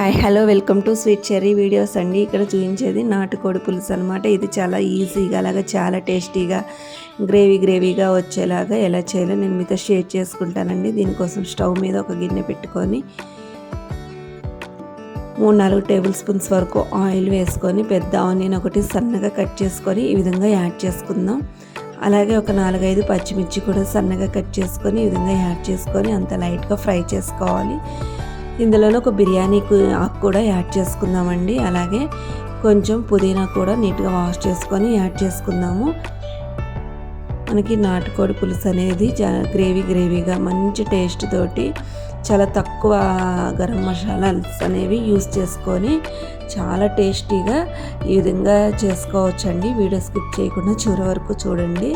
Hi hello welcome to sweet cherry videos అండి. ఇక్కడ చూపించేది నాటుకోడి పులుసు అనమాట ఇది చాలా ఈజీగా అలాగా చాలా టేస్టీగా గ్రేవీ గ్రేవీగా వచ్చేలాగా ఎలా చేయాలో నేను మీతో షేర్ చేసుకుంటానండి. దీనికోసం స్టవ్ మీద ఒక గిన్నె పెట్టుకొని మూడు నాలుగు టేబుల్ స్పూన్స్ వరకు ఆయిల్ వేసుకొని పెద్ద ఆనియన్ ఒకటి సన్నగా కట్ చేసుకొని ఈ విధంగా యాడ్ చేసుకుందాం. అలాగే ఒక నాలుగైదు పచ్చిమిర్చి కూడా సన్నగా కట్ చేసుకొని ఈ విధంగా యాడ్ చేసుకొని అంత లైట్గా ఫ్రై చేసుకోవాలి. ఇందులోనే ఒక బిర్యానీ ఆకు కూడా యాడ్ చేసుకుందామండి. అలాగే కొంచెం పుదీనా కూడా నీట్గా వాష్ చేసుకొని యాడ్ చేసుకుందాము. మనకి నాటుకోడి పులుసు అనేది గ్రేవీ గ్రేవీగా మంచి టేస్ట్ తోటి చాలా తక్కువ గరం మసాలాస్ అనేవి యూస్ చేసుకొని చాలా టేస్టీగా ఈ విధంగా చేసుకోవచ్చండి. వీడియో స్కిప్ చేయకుండా చివరి వరకు చూడండి.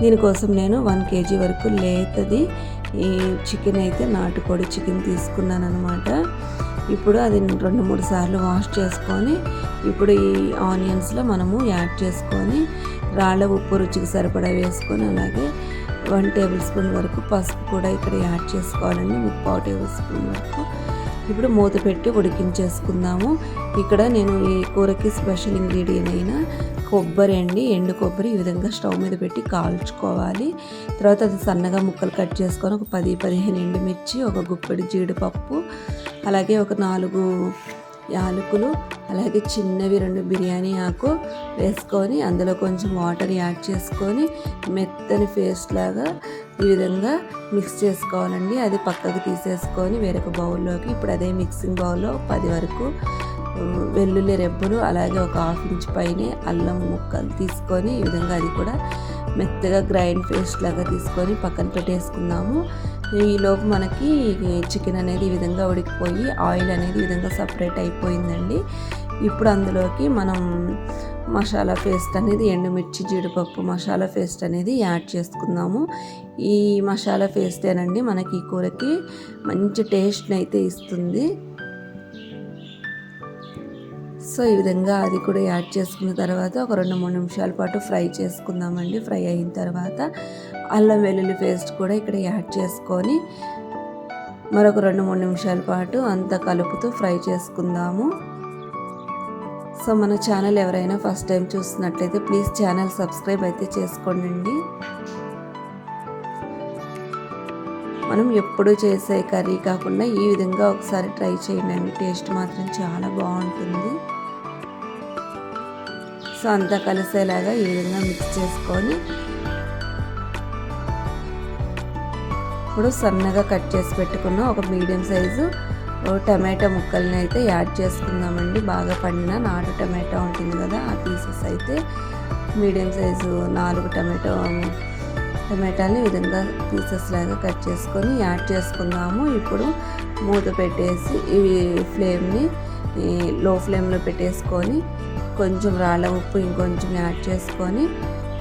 దీనికోసం నేను వన్ కేజీ వరకు లేతది ఈ చికెన్ అయితే నాటుకోడి చికెన్ తీసుకున్నాను అనమాట ఇప్పుడు అది రెండు మూడు సార్లు వాష్ చేసుకొని ఇప్పుడు ఈ ఆనియన్స్లో మనము యాడ్ చేసుకొని రాళ్ళ ఉప్పు రుచికి సరిపడా వేసుకొని అలాగే వన్ టేబుల్ స్పూన్ వరకు పసుపు కూడా ఇక్కడ యాడ్ చేసుకోవాలండి. పావు టేబుల్ స్పూన్ వరకు. ఇప్పుడు మూత పెట్టి ఉడికించేసుకుందాము. ఇక్కడ నేను ఈ కూరకి స్పెషల్ ఇంగ్రీడియంట్ అయిన కొబ్బరి అండి. ఎండు కొబ్బరి ఈ విధంగా స్టవ్ మీద పెట్టి కాల్చుకోవాలి. తర్వాత అది సన్నగా ముక్కలు కట్ చేసుకొని ఒక పది పదిహేను ఎండుమిర్చి ఒక గుప్పెడి జీడిపప్పు అలాగే ఒక నాలుగు యాలకులు అలాగే చిన్నవి రెండు బిర్యానీ ఆకు వేసుకొని అందులో కొంచెం వాటర్ యాడ్ చేసుకొని మెత్తని పేస్ట్ లాగా ఈ విధంగా మిక్స్ చేసుకోవాలండి. అది పక్కకు తీసేసుకొని వేరొక బౌల్లోకి ఇప్పుడు అదే మిక్సింగ్ బౌల్లో పది వరకు వెల్లుల్లి రెబ్బలు అలాగే ఒక హాఫ్ ఇంచ్ పైన అల్లం ముక్కలు తీసుకొని ఈ విధంగా అది కూడా మెత్తగా గ్రైండ్ పేస్ట్ లాగా తీసుకొని పక్కన పెట్టేసుకుందాము. ఈలోపు మనకి చికెన్ అనేది ఈ విధంగా ఉడికిపోయి ఆయిల్ అనేది ఈ విధంగా సపరేట్ అయిపోయిందండి. ఇప్పుడు అందులోకి మనం మసాలా పేస్ట్ అనేది ఎండుమిర్చి జీడిపప్పు మసాలా పేస్ట్ అనేది యాడ్ చేసుకుందాము. ఈ మసాలా పేస్టేనండి మనకి ఈ కూరకి మంచి టేస్ట్ని అయితే ఇస్తుంది. సో ఈ విధంగా అది కూడా యాడ్ చేసుకున్న తర్వాత ఒక రెండు మూడు నిమిషాల పాటు ఫ్రై చేసుకుందామండి. ఫ్రై అయిన తర్వాత అల్లం వెల్లుల్లి పేస్ట్ కూడా ఇక్కడ యాడ్ చేసుకొని మరొక రెండు మూడు నిమిషాల పాటు అంతా కలుపుతూ ఫ్రై చేసుకుందాము. సో మన ఛానల్ ఎవరైనా ఫస్ట్ టైం చూస్తున్నట్లయితే ప్లీజ్ ఛానల్ సబ్స్క్రైబ్ అయితే చేసుకోండి మనం ఎప్పుడు చేసే కర్రీ కాకుండా ఈ విధంగా ఒకసారి ట్రై చేయండి టేస్ట్ మాత్రం చాలా బాగుంటుంది. సో అంతా కలిసేలాగా ఈ విధంగా మిక్స్ చేసుకొని ఇప్పుడు సన్నగా కట్ చేసి పెట్టుకున్న ఒక మీడియం సైజు టమాటా ముక్కల్ని అయితే యాడ్ చేసుకుందామండి. బాగా పండిన నాటు టమాటా ఉంటుంది కదా ఆ పీసెస్ అయితే మీడియం సైజు నాలుగు టమాటో టమాటాలని విధంగా పీసెస్ లాగా కట్ చేసుకొని యాడ్ చేసుకుందాము. ఇప్పుడు మూత పెట్టేసి ఈ ఫ్లేమ్ని లో ఫ్లేమ్లో పెట్టేసుకొని కొంచెం రాళ్ళ ఉప్పు ఇంకొంచెం యాడ్ చేసుకొని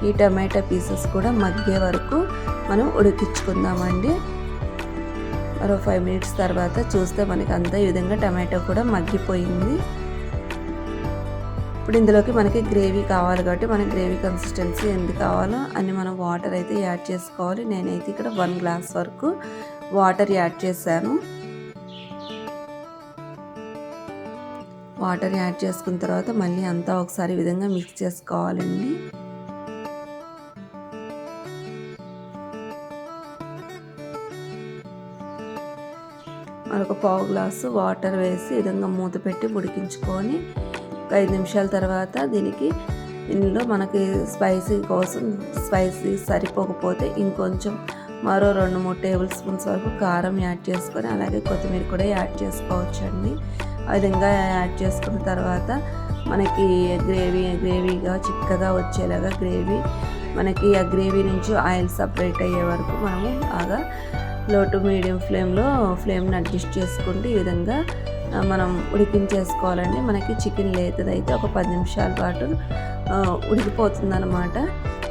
ఈ టమాటా పీసెస్ కూడా మగ్గే వరకు మనం ఉడికించుకుందామండి. మరో ఫైవ్ మినిట్స్ తర్వాత చూస్తే మనకి అంతా ఈ విధంగా టమాటో కూడా మగ్గిపోయింది. ఇప్పుడు ఇందులోకి మనకి గ్రేవీ కావాలి కాబట్టి మనకి గ్రేవీ కన్సిస్టెన్సీ ఎంత కావాలో అన్ని మనం వాటర్ అయితే యాడ్ చేసుకోవాలి. నేనైతే ఇక్కడ వన్ గ్లాస్ వరకు వాటర్ యాడ్ చేశాను. వాటర్ యాడ్ చేసుకున్న తర్వాత మళ్ళీ అంతా ఒకసారి విధంగా మిక్స్ చేసుకోవాలండి. మరొక పావు గ్లాసు వాటర్ వేసి విధంగా మూత పెట్టి ఉడికించుకొని ఒక ఐదు నిమిషాల తర్వాత దీనికి ఇందులో మనకి స్పైసీ కోసం స్పైసీ సరిపోకపోతే ఇంకొంచెం మరో రెండు మూడు టేబుల్ స్పూన్స్ వరకు కారం యాడ్ చేసుకొని అలాగే కొత్తిమీర కూడా యాడ్ చేసుకోవచ్చండి. ఆ విధంగా యాడ్ చేసుకున్న తర్వాత మనకి గ్రేవీ గ్రేవీగా చిక్కగా వచ్చేలాగా గ్రేవీ మనకి ఆ గ్రేవీ నుంచి ఆయిల్ సపరేట్ అయ్యే వరకు మనము బాగా లో టు మీడియం ఫ్లేమ్లో ఫ్లేమ్ని అడ్జస్ట్ చేసుకుంటూ ఈ విధంగా మనం ఉడికించేసుకోవాలండి. మనకి చికెన్ లేతదైతే ఒక పది నిమిషాల పాటు ఉడికిపోతుందన్నమాట.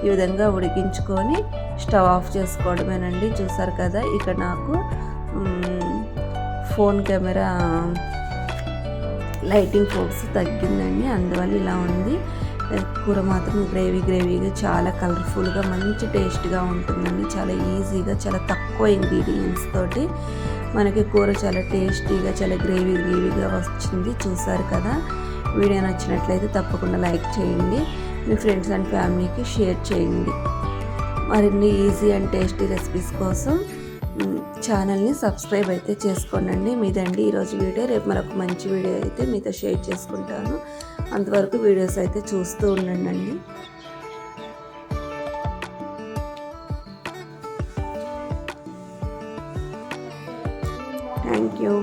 ఈ విధంగా ఉడికించుకొని స్టవ్ ఆఫ్ చేసుకోవడమేనండి. చూసారు కదా ఇక్కడ నాకు ఫోన్ కెమెరా లైటింగ్ ఫోక్స్ తగ్గిందండి. అందువల్ల ఇలా ఉంది. కూర మాత్రం గ్రేవీ గ్రేవీగా చాలా కలర్ఫుల్గా మంచి టేస్ట్గా ఉంటుందండి. చాలా ఈజీగా చాలా తక్కువ ఇంగ్రీడియంట్స్ తోటి మనకి కూర చాలా టేస్టీగా చాలా గ్రేవీ గ్రేవీగా వచ్చింది. చూసారు కదా? వీడియో నచ్చినట్లయితే తప్పకుండా లైక్ చేయండి. మీ ఫ్రెండ్స్ అండ్ ఫ్యామిలీకి షేర్ చేయండి. మరిన్ని ఈజీ అండ్ టేస్టీ రెసిపీస్ కోసం ఛానల్ని సబ్స్క్రైబ్ అయితే చేసుకోనండి. మీదండి ఈరోజు వీడియో. రేపు మరొక మంచి వీడియో అయితే మీతో షేర్ చేసుకుంటాను. అంతవరకు వీడియోస్ అయితే చూస్తూ ఉండండి. Thank you.